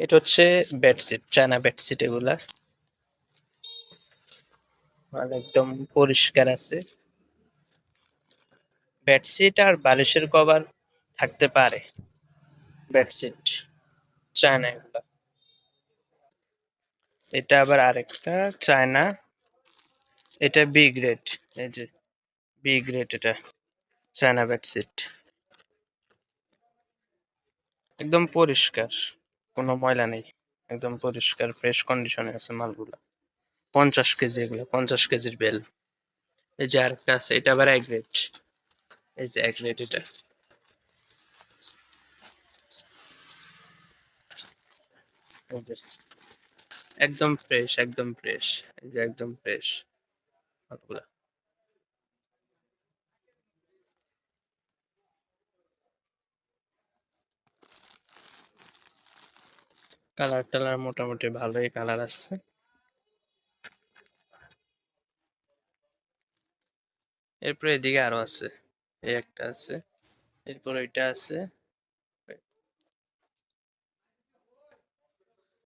এটা হচ্ছে bedsheet China bedsheet এগুলা। একদম পরিষ্কার আছে। বেডশিট আর বালিশের কভার থাকতে পারে। বেডশিট চায়না এগুলা। এটা আবার আরেকটা চায়না এটা বি গ্রেড এই যে বি গ্রেড এটা চায়না বেডশিট একদম পরিষ্কার। কোনো ময়লা নেই। একদম পরিষ্কার ফ্রেশ কন্ডিশনে আছে মালগুলা। পঞ্চাশ কেজি এগুলো, পঞ্চাশ কেজির বেল। এই যে আরেকটা আছে, এটা আবার এক রেট। এই যে এক রেট এটা। একদম ফ্রেশ একদম ফ্রেশ এই যে একদম ফ্রেশ মালগুলা। কালার টালার মোটামুটি ভালোই কালার আছে। এরপরে এদিকে আরও আছে। এই একটা আছে। এরপর ওইটা আছে।